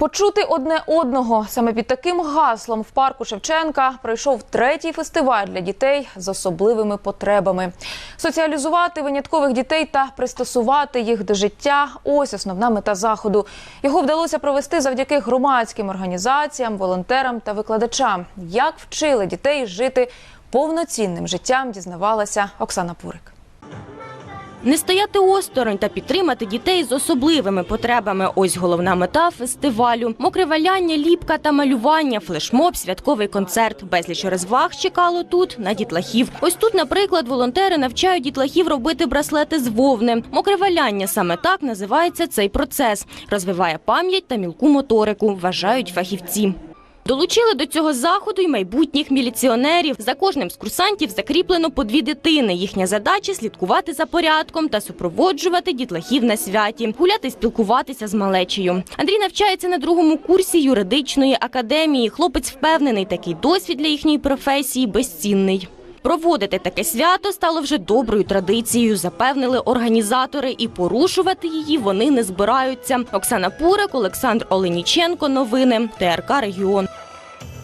Почути одне одного саме під таким гаслом в парку Шевченка пройшов третій фестиваль для дітей з особливими потребами. Соціалізувати виняткових дітей та пристосувати їх до життя ось основна мета заходу. Його вдалося провести завдяки громадським організаціям, волонтерам та викладачам. Як вчили дітей жити повноцінним життям, дізнавалася Оксана Пурик. Не стояти осторонь та підтримати дітей з особливими потребами. Ось головна мета фестивалю. Мокре валяння, ліпка та малювання, флешмоб, святковий концерт. Безліч розваг чекало тут на дітлахів. Ось тут, наприклад, волонтери навчають дітлахів робити браслети з вовни. Мокре валяння саме так називається цей процес. Розвиває пам'ять та мілку моторику, вважають фахівці. Долучили до цього заходу й майбутніх міліціонерів. За кожним з курсантів закріплено по дві дитини. Їхня задача слідкувати за порядком та супроводжувати дітлахів на святі, гуляти, спілкуватися з малечею. Андрій навчається на другому курсі юридичної академії. Хлопець впевнений, такий досвід для їхньої професії безцінний. Проводити таке свято стало вже доброю традицією, запевнили організатори, і порушувати її вони не збираються. Оксана Пурик, Олександр Оленіченко. Новини ТРК Регіон.